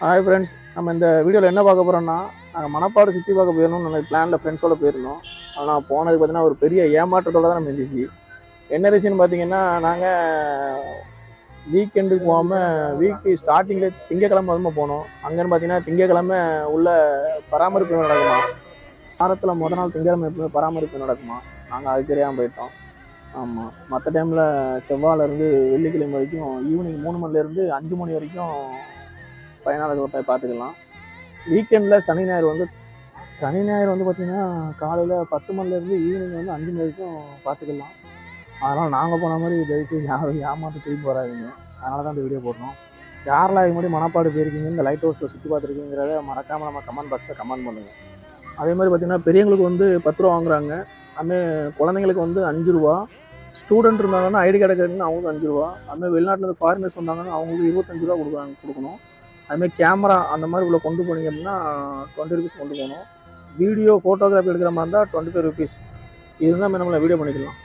Hi friends நம்ம இந்த வீடியோவில் என்ன பார்க்க போகிறோம்னா நாங்கள் மணப்பாடு சுற்றி பார்க்க போயிடணும்னு நம்ம பிளானில் ஃப்ரெண்ட்ஸோட போயிருந்தோம். ஆனால் போனதுக்கு பார்த்தீங்கன்னா ஒரு பெரிய ஏமாற்றத்தோடு தான் நம்ம இருந்துச்சு. என்ன ரீசன் பார்த்தீங்கன்னா நாங்கள் வீக்கெண்டுக்கு போகாமல் வீக்கு ஸ்டார்டிங்கில் திங்கக்கிழமை வந்து போனோம். அங்கேன்னு பார்த்தீங்கன்னா திங்கக்கிழமை உள்ள பராமரிப்பு நடக்குமா? வாரத்தில் முத நாள் திங்கக்கிழமை எப்பவுமே பராமரிப்பு நடக்குமா? நாங்கள் அது தெரியாமல் போயிட்டோம். ஆமாம் மற்ற டைமில் செவ்வாயிலேருந்து வெள்ளிக்கிழமை வரைக்கும் ஈவினிங் மூணு மணிலேருந்து அஞ்சு மணி வரைக்கும் பயனாளர்கள் போய் பார்த்துக்கலாம். வீக்கெண்டில் சனி ஞாயிறு வந்து சனி ஞாயிறு வந்து பார்த்திங்கன்னா காலையில் பத்து மணிலேருந்து ஈவினிங் வந்து அஞ்சு மணி வரைக்கும் பார்த்துக்கலாம். அதனால் நாங்கள் போன மாதிரி தயவுசெய்து யாரும் ஏமாற்ற திரும்பி வராதிங்க. அதனால தான் இந்த வீடியோ போடுறோம். யாரெல்லாம் இது மாதிரி மனப்பாடு போயிருக்கீங்க இந்த லைட் ஹவுஸில் சுற்றி பார்த்துருக்கீங்கிறத மறக்காமல் நம்ம கமெண்ட் பாக்ஸில் கமெண்ட் பண்ணுங்கள் அதே மாதிரி பார்த்திங்கன்னா பெரியவங்களுக்கு வந்து பத்து ரூபா வாங்குறாங்க. அதுமாரி குழந்தைங்களுக்கு வந்து அஞ்சு ரூபா. ஸ்டூடெண்ட் இருந்தாங்கன்னா ஐடி கார்டு கேட்டுன்னு அவங்களுக்கு அஞ்சு ரூபா. அதுமாதிரி வெளிநாட்டிலேருந்து ஃபாரினர்ஸ் வந்தாங்கன்னா அவங்களுக்கு இருபத்தஞ்சு ரூபா கொடுக்குறாங்க கொடுக்கணும். அதுமாதிரி கேமரா அந்த மாதிரி உள்ள கொண்டு போனீங்க அப்படின்னா டுவெண்ட்டி ருபீஸ் கொண்டு போகணும். வீடியோ ஃபோட்டோகிராஃபி எடுக்கிற மாதிரி இருந்தால் டுவெண்ட்டி ஃபைவ் ருபீஸ் இருந்தால் நம்மளை வீடியோ பண்ணிக்கலாம்.